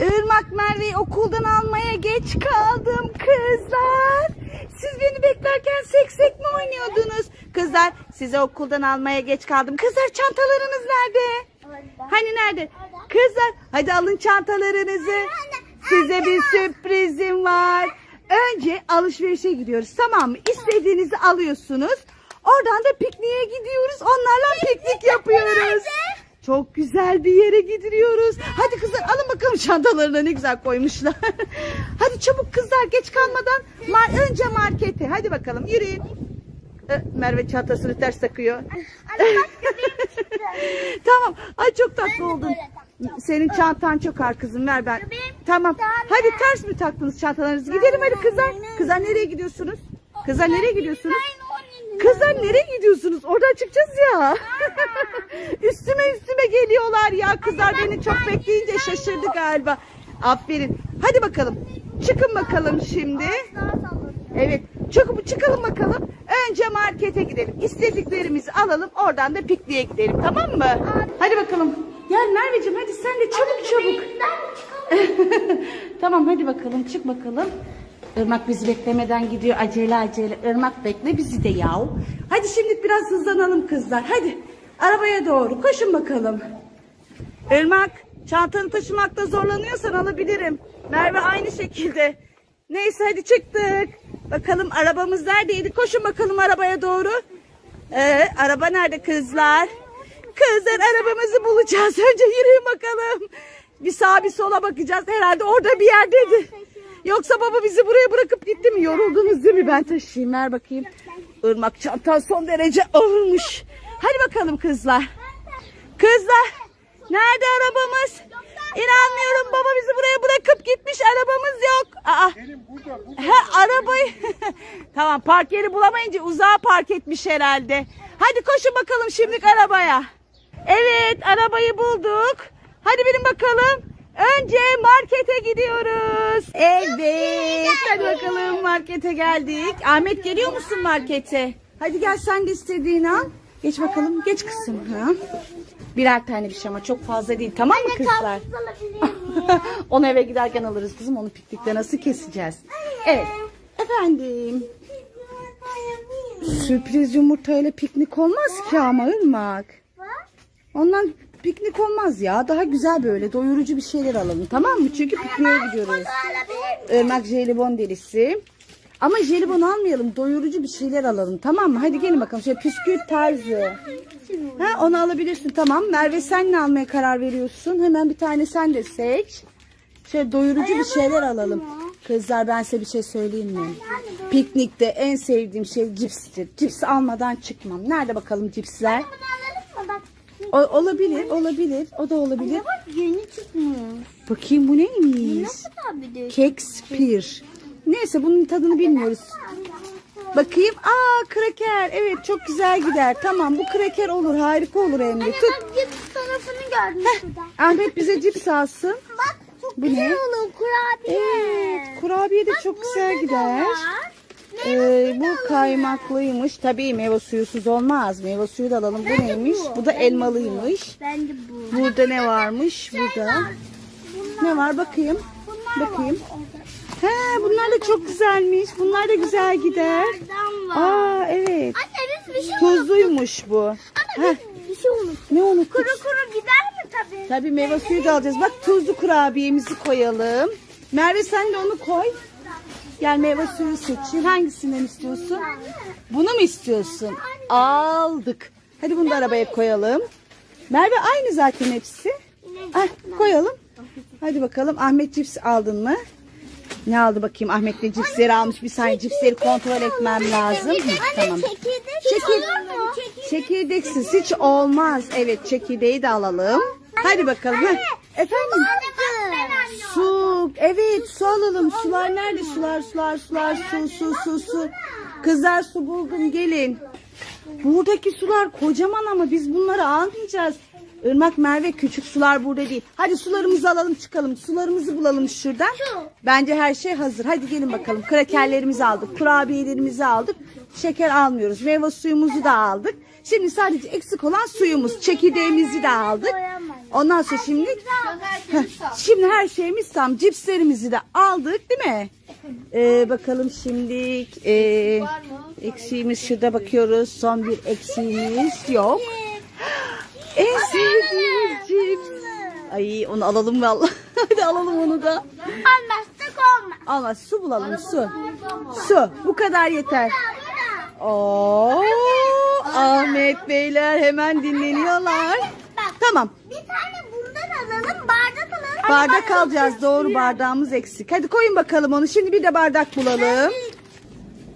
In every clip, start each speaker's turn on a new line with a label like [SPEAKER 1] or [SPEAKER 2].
[SPEAKER 1] Irmak Merve'yi okuldan almaya geç kaldım kızlar. Siz beni beklerken seksek mi oynuyordunuz? Kızlar size okuldan almaya geç kaldım. Kızlar çantalarınız nerede? Hani nerede? Kızlar hadi alın çantalarınızı. Size bir sürprizim var. Önce alışverişe gidiyoruz tamam mı? İstediğinizi alıyorsunuz. Oradan da pikniğe gidiyoruz. Onlarla piknik yapıyoruz. Çok güzel bir yere gidiyoruz. Hadi kızlar alın bakalım çantalarına ne güzel koymuşlar. Hadi çabuk kızlar geç kalmadan mar önce markete. Hadi bakalım yürüyün. Merve çantasını ters takıyor. tamam. Ay çok tatlı oldun. Senin çantan çok ağır kızım ver ben. Tamam. Hadi ters mi taktınız çantalarınızı? Gidelim hadi kızlar. Kızlar nereye gidiyorsunuz? Kızlar nereye gidiyorsunuz? Kızlar nereye gidiyorsunuz? Oradan çıkacağız ya. üstüme üstüme geliyorlar ya. Kızlar beni çok bekleyince şaşırdı galiba. Aferin. Hadi bakalım. Çıkın bakalım şimdi. Evet. Çıkıp çıkalım bakalım. Önce markete gidelim. İstediklerimizi alalım. Oradan da pikniğe gidelim. Tamam mı? Hadi bakalım. Gel Merveciğim hadi sen de çabuk çabuk. tamam hadi bakalım çık bakalım. Irmak bizi beklemeden gidiyor acele acele. Irmak bekle bizi de yahu. Hadi şimdi biraz hızlanalım kızlar. Hadi arabaya doğru koşun bakalım. Irmak çantanı taşımakta zorlanıyorsan alabilirim. Merve aynı şekilde. Neyse hadi çıktık. Bakalım arabamız neredeydi? Koşun bakalım arabaya doğru. Ee, araba nerede kızlar? Kızlar arabamızı bulacağız. Önce yürüyün bakalım. Bir sağa bir sola bakacağız. Herhalde orada bir yerdeydi. Yoksa baba bizi buraya bırakıp gitti mi? Yoruldunuz değil mi? Ben taşıyayım. Ver bakayım. Irmak çantan son derece ağırmış. Hadi bakalım kızlar. Kızlar. Nerede arabamız? İnanmıyorum baba bizi buraya bırakıp gitmiş. Arabamız yok. Aa. He arabayı. tamam park yeri bulamayınca uzağa park etmiş herhalde. Hadi koşun bakalım şimdi arabaya. Evet arabayı bulduk. Hadi benim bakalım. Önce markete gidiyoruz. Hadi bakalım markete geldik. Ahmet geliyor musun markete? Hadi gel sen de istediğini al. Geç bakalım. Geç kızım. Ha? Birer tane bir şey ama çok fazla değil. Tamam mı kızlar? Onu eve giderken alırız kızım. Onu piknikte nasıl keseceğiz? Evet. Efendim. Sürpriz yumurtayla piknik olmaz ki ama Irmak. Ondan piknik olmaz ya. Daha güzel böyle doyurucu bir şeyler alalım tamam mı? Çünkü pikniğe gidiyoruz. Irmak jelibon delisi. Ama jelibon almayalım. Doyurucu bir şeyler alalım tamam mı? Hadi gelin bakalım. Şöyle püsküvit tarzı. Ha, onu alabilirsin tamam. Merve sen ne almaya karar veriyorsun? Hemen bir tane sen de seç. Şöyle doyurucu bir şeyler alalım. Kızlar ben size bir şey söyleyeyim mi? Piknikte en sevdiğim şey cipstir. Cips almadan çıkmam. Nerede bakalım cipsler? O, olabilir, olabilir. O da olabilir.
[SPEAKER 2] Bak yeni çıkmış.
[SPEAKER 1] Bakayım bu neymiş?
[SPEAKER 2] Nasıl abi de?
[SPEAKER 1] Kek spir. Neyse bunun tadını bilmiyoruz. Bakayım. Aa kraker. Evet çok güzel gider. Tamam bu kraker olur. Harika olur hem de. Tut.
[SPEAKER 2] Bak cips tarafını gördüm şurada.
[SPEAKER 1] Ahmet bize cips alsın.
[SPEAKER 2] Bak çok
[SPEAKER 1] Bu
[SPEAKER 2] güzel
[SPEAKER 1] ne?
[SPEAKER 2] olur kurabiye.
[SPEAKER 1] Evet. Kurabiye de çok güzel
[SPEAKER 2] da
[SPEAKER 1] gider.
[SPEAKER 2] var.
[SPEAKER 1] Ee, bu kaymaklıymış. Tabii meyve suyusuz olmaz. Meyve suyu da alalım. Bu neymiş? Bu da elmalıymış.
[SPEAKER 2] Bence bu.
[SPEAKER 1] Burada ne varmış? Burada. Ne var bakayım. Bakayım. He bunlar da çok güzelmiş. Bunlar da güzel gider. Aa evet.
[SPEAKER 2] Anne biz bir şey
[SPEAKER 1] Tuzluymuş bu.
[SPEAKER 2] Anne
[SPEAKER 1] Heh,
[SPEAKER 2] biz bir şey unuttuk.
[SPEAKER 1] ne unuttuk?
[SPEAKER 2] Kuru kuru gider mi tabii?
[SPEAKER 1] Tabii meyve suyu da alacağız. Bak tuzlu kurabiyemizi koyalım. Merve sen de onu koy. Gel meyve suyu seçeyim. Hangisinden istiyorsun? Bunu mu istiyorsun? Aldık. Hadi bunu da arabaya koyalım. Merve aynı zaten hepsi. Ah, koyalım. Hadi bakalım Ahmet cips aldın mı? Ne aldı bakayım Ahmet ne cipsleri almış. Bir saniye cipsleri kontrol etmem lazım. Hı, tamam.
[SPEAKER 2] çekirdek?
[SPEAKER 1] Çekirdeksiz hiç olmaz. Evet çekirdeği de alalım. Hadi bakalım. Heh. Efendim? Su. Evet su alalım. Sular nerede? Sular sular sular su su su su. Kızlar su buldum gelin. Buradaki sular kocaman ama biz bunları almayacağız. Irmak Merve küçük sular burada değil. Hadi sularımızı alalım çıkalım. Sularımızı bulalım şuradan.
[SPEAKER 2] Şu.
[SPEAKER 1] Bence her şey hazır. Hadi gelin bakalım. Krakerlerimizi aldık. Kurabiyelerimizi aldık. Şeker almıyoruz. Meyve suyumuzu da aldık. Şimdi sadece eksik olan suyumuz. Çekirdeğimizi de aldık. Ondan sonra şimdi şimdi her şeyimiz tam. Cipslerimizi de aldık değil mi? Ee, bakalım şimdi ee, eksiğimiz şurada bakıyoruz. Son bir eksiğimiz yok. En sevdiğimiz cips. Ay onu alalım vallahi. Hadi alalım onu da.
[SPEAKER 2] Almazsak olmaz.
[SPEAKER 1] Almaz su bulalım su. Su bu kadar yeter. Oo, Ahmet Beyler hemen dinleniyorlar. Tamam
[SPEAKER 2] bir tane bundan alalım
[SPEAKER 1] bardak alacağız doğru bardağımız eksik. Hadi koyun bakalım onu şimdi bir de bardak bulalım.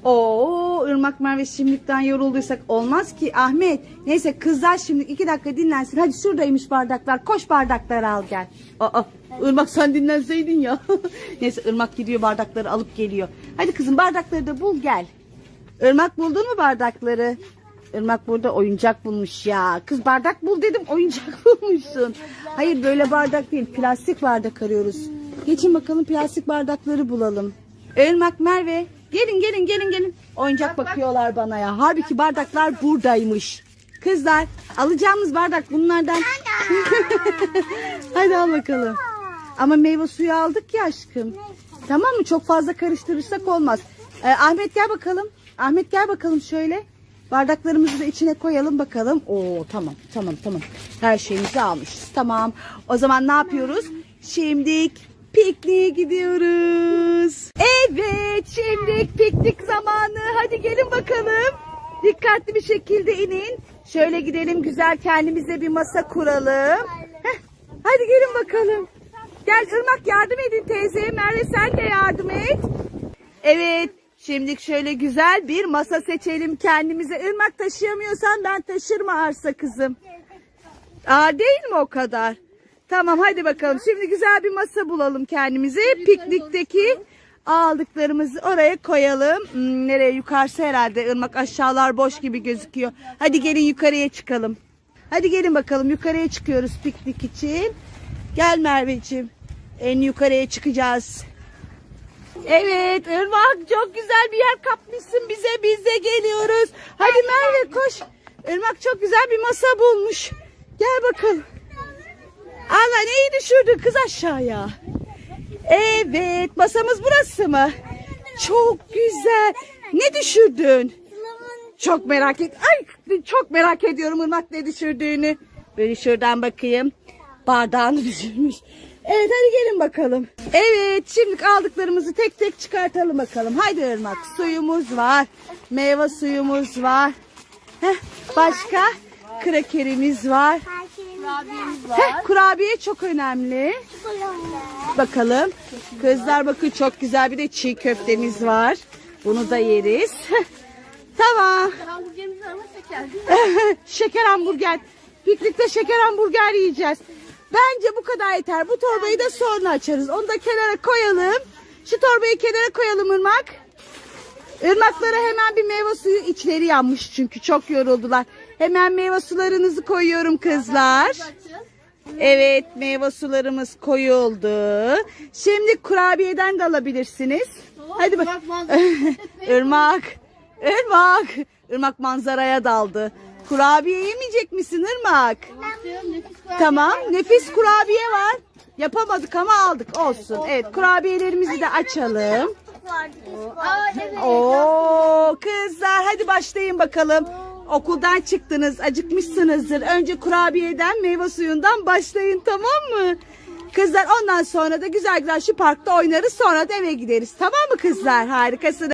[SPEAKER 1] Oo Irmak Merve şimdilikten yorulduysak olmaz ki Ahmet. Neyse kızlar şimdi iki dakika dinlensin. Hadi şuradaymış bardaklar. Koş bardakları al gel. Aa Irmak sen dinlenseydin ya. Neyse Irmak gidiyor bardakları alıp geliyor. Hadi kızım bardakları da bul gel. Irmak buldun mu bardakları? Irmak burada oyuncak bulmuş ya. Kız bardak bul dedim oyuncak bulmuşsun. Hayır böyle bardak değil plastik bardak arıyoruz. Geçin bakalım plastik bardakları bulalım. Irmak Merve gelin gelin gelin gelin. Oyuncak bakıyorlar bana ya. Halbuki bardaklar buradaymış. Kızlar alacağımız bardak bunlardan. Hadi al bakalım. Ama meyve suyu aldık ya aşkım. Tamam mı? Çok fazla karıştırırsak olmaz. Ee, Ahmet gel bakalım. Ahmet gel bakalım şöyle. Bardaklarımızı da içine koyalım bakalım. Oo tamam tamam tamam. Her şeyimizi almışız. Tamam. O zaman ne yapıyoruz? Şimdi pikniğe gidiyoruz. Evet şimdi piknik zamanı. Hadi gelin bakalım. Dikkatli bir şekilde inin. Şöyle gidelim güzel kendimize bir masa kuralım. Heh, hadi gelin bakalım. Gel Irmak yardım edin teyzeye. Merve sen de yardım et. Evet. Şimdi şöyle güzel bir masa seçelim kendimize. Irmak taşıyamıyorsan ben taşırım arsa kızım. Ağır değil mi o kadar? Tamam hadi bakalım. Şimdi güzel bir masa bulalım kendimize. Piknikteki aldıklarımızı oraya koyalım. Hmm, nereye yukarısı herhalde. Irmak aşağılar boş gibi gözüküyor. Hadi gelin yukarıya çıkalım. Hadi gelin bakalım yukarıya çıkıyoruz piknik için. Gel Merveciğim. En yukarıya çıkacağız. Evet Irmak çok güzel bir yer kapmışsın bize biz de geliyoruz. Hadi Merve koş. Irmak çok güzel bir masa bulmuş. Gel bakalım. Allah neyi düşürdün kız aşağıya? Evet masamız burası mı? Çok güzel. Ne düşürdün? Çok merak et. Ay çok merak ediyorum Irmak ne düşürdüğünü. Böyle şuradan bakayım. Bardağını düşürmüş. Evet hadi gelin bakalım. Evet şimdi aldıklarımızı tek tek çıkartalım bakalım. Haydi Irmak suyumuz var. Meyve suyumuz var. Heh, başka krakerimiz var. Heh, kurabiye çok önemli. Bakalım. Kızlar bakın çok güzel bir de çiğ köftemiz var. Bunu da yeriz. tamam. şeker hamburger. Piknikte şeker hamburger yiyeceğiz. Bence bu kadar yeter. Bu torbayı da sonra açarız. Onu da kenara koyalım. Şu torbayı kenara koyalım Irmak. Irmaklara hemen bir meyve suyu içleri yanmış çünkü çok yoruldular. Hemen meyve sularınızı koyuyorum kızlar. Evet meyve sularımız koyuldu. Şimdi kurabiyeden de alabilirsiniz. Hadi bak. Irmak. Irmak. Irmak manzaraya daldı. Kurabiye yemeyecek misin Irmak? Tamam. Nefis kurabiye var. Yapamadık ama aldık olsun. Evet kurabiyelerimizi de açalım. Oo kızlar hadi başlayın bakalım. Okuldan çıktınız, acıkmışsınızdır. Önce kurabiyeden, meyve suyundan başlayın tamam mı? Kızlar ondan sonra da güzel güzel şu parkta oynarız sonra da eve gideriz. Tamam mı kızlar? Harikasınız.